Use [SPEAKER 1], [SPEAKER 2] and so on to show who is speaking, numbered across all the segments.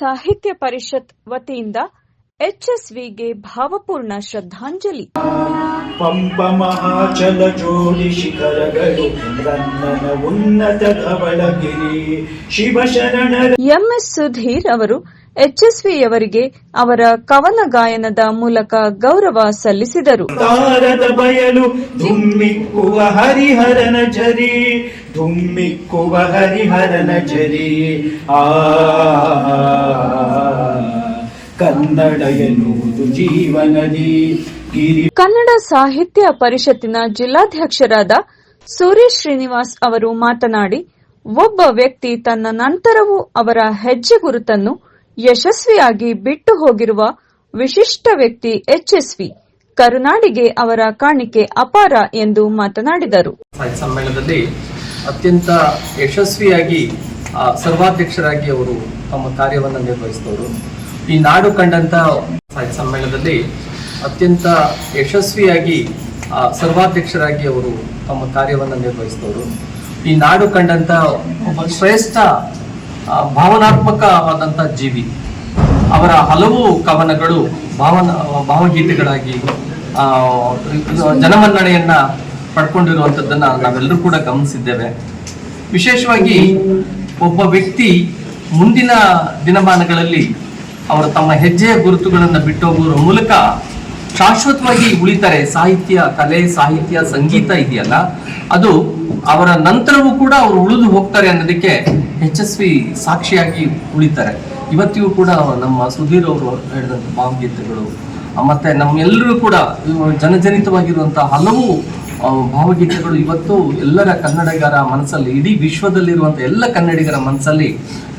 [SPEAKER 1] ಸಾಹಿತ್ಯ ಪರಿಷತ್ ವತಿಯಿಂದ ಎಚ್ಎಸ್ವಿಗೆ ಭಾವಪೂರ್ಣ ಶ್ರದ್ಧಾಂಜಲಿ.
[SPEAKER 2] ಪಂಪ ಮಹಾಚಲ ಜೋಡಿ ಶಿಖರಗಳು ರನ್ನನ ಉನ್ನತ ಧವಳಗಿರಿ ಶಿವಶರಣರ
[SPEAKER 1] ಎಂಎಸ್ ಸುಧೀರ್ ಅವರು ಎಚ್ಎಸ್ವಿಯವರಿಗೆ ಅವರ ಕವನ ಗಾಯನದ ಮೂಲಕ ಗೌರವ ಸಲ್ಲಿಸಿದರು.
[SPEAKER 2] ತಾರದ ಬಯಲು ಧುಮ್ಮಿಕ್ಕುವ ಹರಿಹರನ ಝರಿ ಧುಮ್ಮಿಕ್ಕುವ ಹರಿಹರನ ಝರಿ ಆ ಕನ್ನಡ ಎನ್ನುವುದು ಜೀವನದಿ.
[SPEAKER 1] ಕನ್ನಡ ಸಾಹಿತ್ಯ ಪರಿಷತ್ತಿನ ಜಿಲ್ಲಾಧ್ಯಕ್ಷರಾದ ಸುರೇಶ್ ಶ್ರೀನಿವಾಸ್ ಅವರು ಮಾತನಾಡಿ ಒಬ್ಬ ವ್ಯಕ್ತಿ ತನ್ನ ನಂತರವೂ ಅವರ ಹೆಜ್ಜೆ ಗುರುತನ್ನು ಯಶಸ್ವಿಯಾಗಿ ಬಿಟ್ಟು ಹೋಗಿರುವ ವಿಶಿಷ್ಟ ವ್ಯಕ್ತಿ ಎಚ್ಎಸ್ವಿ. ಕರುನಾಡಿಗೆ ಅವರ ಕಾಣಿಕೆ ಅಪಾರ ಎಂದು ಮಾತನಾಡಿದರು.
[SPEAKER 3] ಸಮ್ಮೇಳನದಲ್ಲಿ ಅತ್ಯಂತ ಯಶಸ್ವಿಯಾಗಿ ಸರ್ವಾಧ್ಯಕ್ಷರಾಗಿ ಅವರು ತಮ್ಮ ಕಾರ್ಯವನ್ನು ನಿರ್ವಹಿಸಿದವರು. ಈ ನಾಡು ಕಂಡಂತ ಸಮ್ಮೇಳನದಲ್ಲಿ ಅತ್ಯಂತ ಯಶಸ್ವಿಯಾಗಿ ಸರ್ವಾಧ್ಯಕ್ಷರಾಗಿ ಅವರು ತಮ್ಮ ಕಾರ್ಯವನ್ನು ನಿರ್ವಹಿಸಿದವರು. ಈ ನಾಡು ಕಂಡಂತ ಶ್ರೇಷ್ಠ ಭಾವನಾತ್ಮಕವಾದಂಥ ಜೀವಿ. ಅವರ ಹಲವು ಕವನಗಳು ಭಾವನ, ಭಾವಗೀತೆಗಳಾಗಿ ಜನಮನ್ನಣೆಯನ್ನ ಪಡ್ಕೊಂಡಿರುವಂಥದ್ದನ್ನ ನಾವೆಲ್ಲರೂ ಕೂಡ ಗಮನಿಸಿದ್ದೇವೆ. ವಿಶೇಷವಾಗಿ ಒಬ್ಬ ವ್ಯಕ್ತಿ ಮುಂದಿನ ದಿನಮಾನಗಳಲ್ಲಿ ಅವರು ತಮ್ಮ ಹೆಜ್ಜೆಯ ಗುರುತುಗಳನ್ನು ಬಿಟ್ಟೋಗುವ ಮೂಲಕ ಶಾಶ್ವತವಾಗಿ ಉಳಿತಾರೆ. ಸಾಹಿತ್ಯ, ಕಲೆ, ಸಾಹಿತ್ಯ, ಸಂಗೀತ ಇದೆಯಲ್ಲ, ಅದು ಅವರ ನಂತರವೂ ಕೂಡ ಅವರು ಉಳಿದು ಹೋಗ್ತಾರೆ ಅನ್ನೋದಕ್ಕೆ ಯಶಸ್ವಿ ಸಾಕ್ಷಿಯಾಗಿ ಉಳಿತಾರೆ. ಇವತ್ತಿಗೂ ಕೂಡ ನಮ್ಮ ಸುಧೀರ್ ಅವರು ಹೇಳಿದಂಥ ಭಾವಗೀತೆಗಳು ಮತ್ತೆ ನಮ್ಮೆಲ್ಲರೂ ಕೂಡ ಜನಜನಿತವಾಗಿರುವಂಥ ಹಲವು ಭಾವಗೀತೆಗಳು ಇವತ್ತು ಎಲ್ಲರ ಕನ್ನಡಿಗರ ಮನಸ್ಸಲ್ಲಿ, ಇಡೀ ವಿಶ್ವದಲ್ಲಿರುವಂತಹ ಎಲ್ಲ ಕನ್ನಡಿಗರ ಮನಸ್ಸಲ್ಲಿ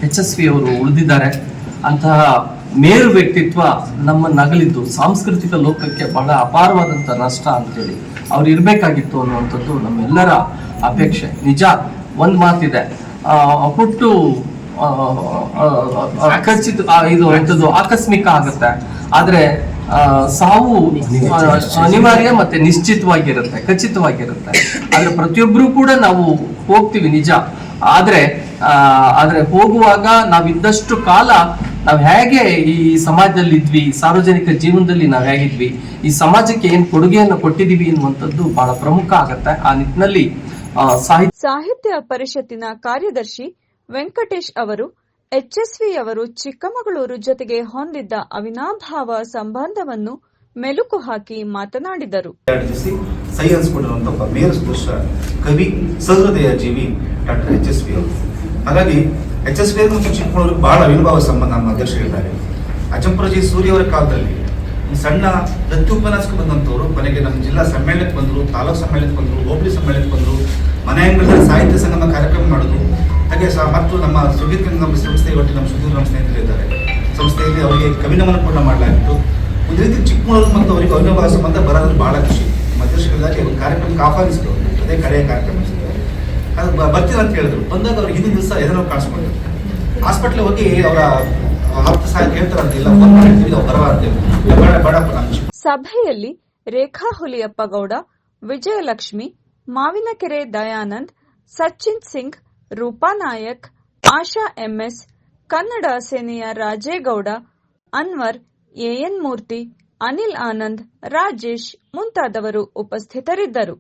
[SPEAKER 3] ಯಶಸ್ವಿ ಅವರು ಉಳಿದಿದ್ದಾರೆ. ಅಂತಹ ಮೇರು ವ್ಯಕ್ತಿತ್ವ ನಮ್ಮ ನಗಲಿದ್ದು ಸಾಂಸ್ಕೃತಿಕ ಲೋಕಕ್ಕೆ ಬಹಳ ಅಪಾರವಾದಂಥ ನಷ್ಟ ಅಂತೇಳಿ ಅವ್ರು ಇರಬೇಕಾಗಿತ್ತು ಅನ್ನುವಂಥದ್ದು ನಮ್ಮೆಲ್ಲರ ಅಪೇಕ್ಷೆ. ನಿಜ ಒಂದು ಮಾತಿದೆ. ಖಚಿತ ಆ, ಇದು ಎಂಥದ್ದು ಆಕಸ್ಮಿಕ ಆಗುತ್ತೆ. ಆದ್ರೆ ಸಾವು ಅನಿವಾರ್ಯ ಮತ್ತೆ ನಿಶ್ಚಿತವಾಗಿರುತ್ತೆ ಖಚಿತವಾಗಿರುತ್ತೆ. ಆದ್ರೆ ಪ್ರತಿಯೊಬ್ಬರು ಕೂಡ ನಾವು ಹೋಗ್ತೀವಿ ನಿಜ. ಆದ್ರೆ ಆದ್ರೆ ಹೋಗುವಾಗ ನಾವಿದ್ದಷ್ಟು ಕಾಲ ನಾವ್ ಹೇಗೆ ಈ ಸಮಾಜದಲ್ಲಿ ಇದ್ವಿ ಸಾರ್ವಜನಿಕ ಜೀವನದಲ್ಲಿ ನಾವ್ ಹೇಗಿದ್ವಿ ಈ ಸಮಾಜಕ್ಕೆ ಏನ್ ಕೊಡುಗೆಯನ್ನು ಕೊಟ್ಟಿದೀವಿ ಅನ್ನುವಂಥದ್ದು ಬಹಳ ಪ್ರಮುಖ ಆಗತ್ತೆ. ಆ ನಿಟ್ಟಿನಲ್ಲಿ ಆ, ಸಾಹಿತ್ಯ
[SPEAKER 1] ಸಾಹಿತ್ಯ ಪರಿಷತ್ತಿನ ಕಾರ್ಯದರ್ಶಿ ವೆಂಕಟೇಶ್ ಅವರು ಎಚ್ಎಸ್ವಿ ಅವರು ಚಿಕ್ಕಮಗಳೂರು ಜೊತೆಗೆ ಹೊಂದಿದ್ದ ಅವಿನಾಭಾವ ಸಂಬಂಧವನ್ನು ಮೆಲುಕು ಹಾಕಿ ಮಾತನಾಡಿದರು.
[SPEAKER 4] ಸೈನ್ಸ್ ಒಬ್ಬ ಮೇರು ಕವಿ ಸಹೃದಯ ಜೀವಿ ಡಾಕ್ಟರ್ ಎಚ್ ಎಸ್ ವಿ ಅವರು. ಹಾಗಾಗಿ ಎಚ್ ಎಸ್ ಬಿ ಮತ್ತು ಚಿಕ್ಕಮಗಳೂರಿಗೆ ಬಹಳ ಅವಿರ್ಭಾವ ಸಂಬಂಧ ನಮ್ಮ ಅಧ್ಯಕ್ಷರು ಹೇಳಿದ್ದಾರೆ ಅಜಂಪುರಜಿ ಸೂರ್ಯ ಅವರ ಕಾಲದಲ್ಲಿ ಈ ಸಣ್ಣ ದತ್ತಿ ಉಪನ್ಯಾಸಕ್ಕೆ ಬಂದಂಥವ್ರು, ಕೊನೆಗೆ ನಮ್ಮ ಜಿಲ್ಲಾ ಸಮ್ಮೇಳನಕ್ಕೆ ಬಂದರು, ತಾಲೂಕು ಸಮ್ಮೇಳನಕ್ಕೆ ಬಂದರು, ಹೋಬಳಿ ಸಮ್ಮೇಳನಕ್ಕೆ ಬಂದರು, ಮನೆ ಅಂಗಳದಲ್ಲಿ ಸಾಹಿತ್ಯ ಸಂಗಮ ಕಾರ್ಯಕ್ರಮ ಮಾಡಿದ್ರು. ಹಾಗೆ ಸಹ ಮತ್ತು ನಮ್ಮ ಸುಗೀತ್ ನಮ್ಮ ಸಂಸ್ಥೆ ಒಟ್ಟು ನಮ್ಮ ಸುಧೀರ್ ನಮ್ಮ ಸ್ನೇಹಿತರಿದ್ದಾರೆ ಸಂಸ್ಥೆಯಲ್ಲಿ ಅವರಿಗೆ ಕವಿನಮನ ಕೂಡ ಮಾಡಲಾಗಿತ್ತು. ಒಂದು ರೀತಿ ಚಿಕ್ಕಮಗಳೂರು ಮತ್ತು ಅವರಿಗೆ ಅವಿನಭಾವ ಸಂಬಂಧ ಬರೋದ್ರೆ ಬಹಳ ಖುಷಿ. ನಮ್ಮ ಅಧ್ಯಕ್ಷರಿಗಾಗಿ ಒಂದು ಕಾರ್ಯಕ್ರಮಕ್ಕೆ ಆಹ್ವಾನಿಸಿದ್ರು ಅದೇ ಕಡೆಯ ಕಾರ್ಯಕ್ರಮ. ಅದು ಬರ್ತೀನಿ ಅಂತ ಹೇಳಿದ್ರು. ಬಂದಾಗ ಅವ್ರಿಗೆ ಹಿಂದಿನ ದಿವಸ ಎದನೋ ಕಾಣಿಸ್ಕೊಂಡ್ರು. ಹಾಸ್ಪಿಟ್ಲಿಗೆ ಹೋಗಿ ಅವರ ಆಪ್ತ ಸಹ ಕೇಳ್ತಾರಂತ, ಇಲ್ಲ ಫೋನ್ ಮಾಡಿರ್ತೀವಿ ನಾವು ಬರವ ಅಂತೇಳಿ ಬೇಡ
[SPEAKER 1] ಸಭೆಯಲ್ಲಿ ರೇಖಾ ಹುಲಿಯಪ್ಪ ಗೌಡ ವಿಜಯಲಕ್ಷ್ಮಿ, ಮಾವಿನಕೆರೆ ದಯಾನಂದ್ ಸಚಿನ್ ಸಿಂಗ್, ರೂಪಾ ನಾಯಕ್, ಆಶಾ ಎಂಎಸ್, ಕನ್ನಡ ಸೇನೆಯ ರಾಜೇಗೌಡ, ಅನ್ವರ್, ಎಎನ್ ಮೂರ್ತಿ, ಅನಿಲ್ ಆನಂದ್, ರಾಜೇಶ್ ಮುಂತಾದವರು ಉಪಸ್ಥಿತರಿದ್ದರು.